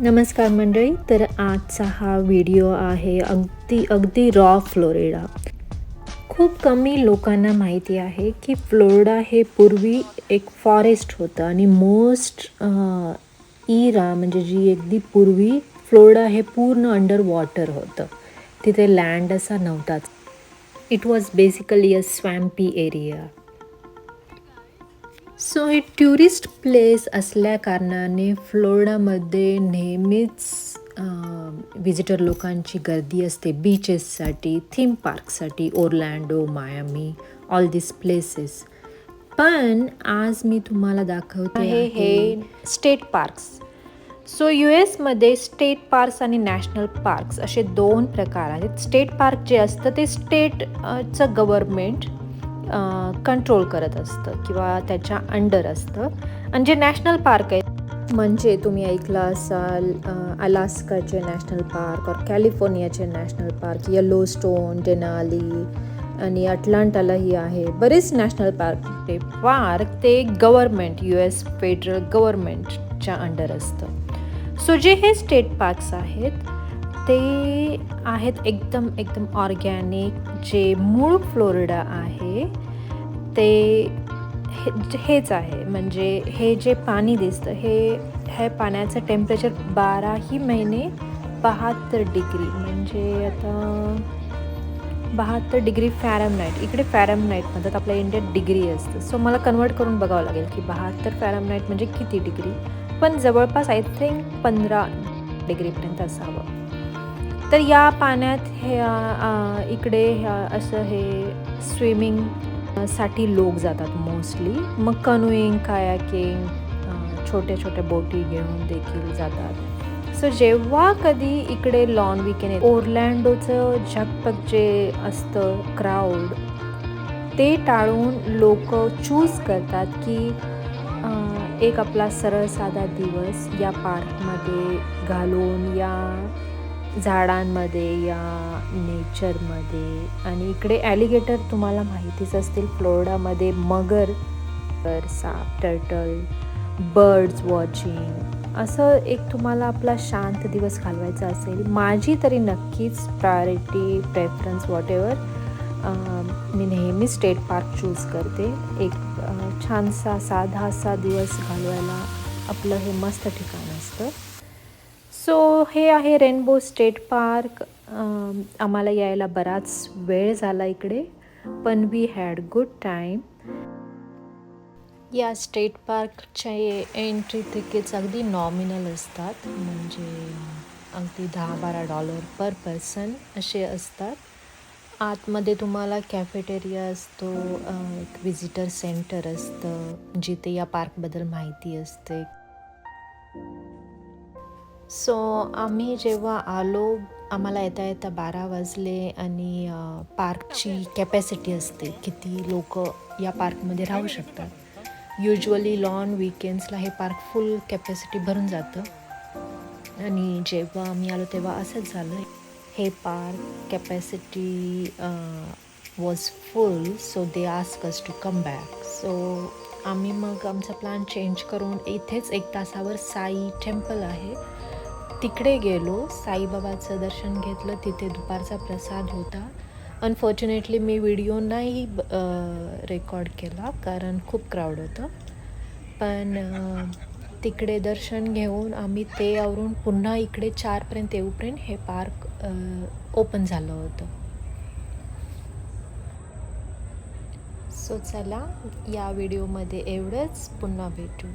नमस्कार मंडळी तर आजचा हा व्हिडिओ आहे अगदी अगदी रॉ फ्लोरिडा. खूप कमी लोकांना माहिती आहे की फ्लोरिडा हे पूर्वी एक फॉरेस्ट होतं आणि मोस्ट इरा म्हणजे जी अगदी पूर्वी फ्लोरिडा हे पूर्ण अंडर वॉटर होतं. तिथे लँड असा नव्हताच. It was basically a swampy area so हे टुरिस्ट प्लेस असल्या कारणाने फ्लोरिडामध्ये नेहमीच विजिटर लोकांची गर्दी असते. बीचेससाठी theme पार्कसाठी Orlando Miami all this places पण आज मी तुम्हाला दाखवते आहे हे स्टेट पार्क्स सो यू एसमध्ये स्टेट पार्क्स आणि नॅशनल पार्क्स असे दोन प्रकार आहेत. स्टेट पार्क जे असतं ते स्टेटचं गव्हर्मेंट कंट्रोल करत असतं किंवा त्याच्या अंडर असतं. आणि जे नॅशनल पार्क आहे म्हणजे तुम्ही ऐकलं असाल अलास्काचे नॅशनल पार्क और कॅलिफोर्नियाचे national park Yellowstone Denali आणि अटलांटालाही आहे. बरेच नॅशनल पार्क ते पार्क ते गव्हर्मेंट यू एस फेडरल गव्हर्मेंटच्या अंडर असतं. सो जे हे स्टेट पार्क्स आहेत ते आहेत एकदम एकदम ऑर्गॅनिक जे मूळ फ्लोरिडा आहे ते हे हेच आहे. म्हणजे हे जे पाणी दिसतं हे हे पाण्याचं टेम्परेचर बाराही महिने बहात्तर डिग्री म्हणजे आता बहात्तर डिग्री फॅरमनाईट इकडे फॅरमनाईट म्हणतात आपल्या इंडियात डिग्री असतं. सो मला कन्वर्ट करून बघावं लागेल की बहात्तर फॅरमनाईट म्हणजे किती डिग्री पण जवळपास आय थिंक पंधरा डिग्रीपर्यंत असावं. तर या पाण्यात हे इकडे ह्या- असं हे स्विमिंगसाठी लोक जातात मोस्टली. मग कनुईंग कायाकिंग छोट्या छोट्या बोटी घेऊन देखील जातात. सो जेव्हा कधी इकडे लॉन विकेंड ओरलँडोचं झकपक जे असतं क्राऊड ते टाळून लोक चूज करतात की एक आपला सरळ साधा दिवस या पार्कमध्ये घालून या झाडांमध्ये या नेचरमध्ये आणि इकडे ॲलिगेटर तुम्हाला माहितीच असतील फ्लोरिडामध्ये मगर तर साप टर्टल बर्ड्स वॉचिंग असं एक तुम्हाला आपला शांत दिवस घालवायचा असेल. माझी तरी नक्कीच प्रायोरिटी प्रेफरन्स वॉट एवर मी नेहमी स्टेट पार्क चूज करते. एक छानसा साधासा दिवस घालवायला आपलं हे मस्त ठिकाण असतं. सो हे आहे रेनबो स्टेट पार्क आम्हाला यायला बराच वेळ झाला इकडे पण वी हॅड गुड टाईम या स्टेट पार्कच्या एंट्री तिकीट्स अगदी नॉमिनल असतात. म्हणजे अगदी दहा बारा डॉलर पर पर्सन असे असतात. आतमध्ये तुम्हाला कॅफेटेरिया असतो एक विजिटर सेंटर असतं जिथे या पार्कबद्दल माहिती असते. सो आम्ही जेव्हा आलो आम्हाला येता येता बारा वाजले आणि पार्कची कॅपॅसिटी असते. किती लोक या पार्कमध्ये राहू शकतात. युजली लॉन विकेंड्सला हे पार्क फुल कॅपॅसिटी भरून जातं. आणि जेव्हा आम्ही आलो तेव्हा असंच झालं. हे park capacity was full so they ask us to come back so आम्ही मग आमचा प्लॅन चेंज करून इथेच एक तासावर साई टेम्पल आहे. तिकडे गेलो साईबाबाचं दर्शन घेतलं तिथे दुपारचा प्रसाद होता. अनफॉर्च्युनेटली मी व्हिडिओ नाही रेकॉर्ड केला कारण खूप क्राऊड होतं. पण तिकडे दर्शन घेऊन आम्ही ते आवरून पुन्हा इकडे चारपर्यंत येऊपर्यंत हे पार्क ओपन झालं होतं. सो चला या व्हिडिओमध्ये एवढंच. पुन्हा भेटू.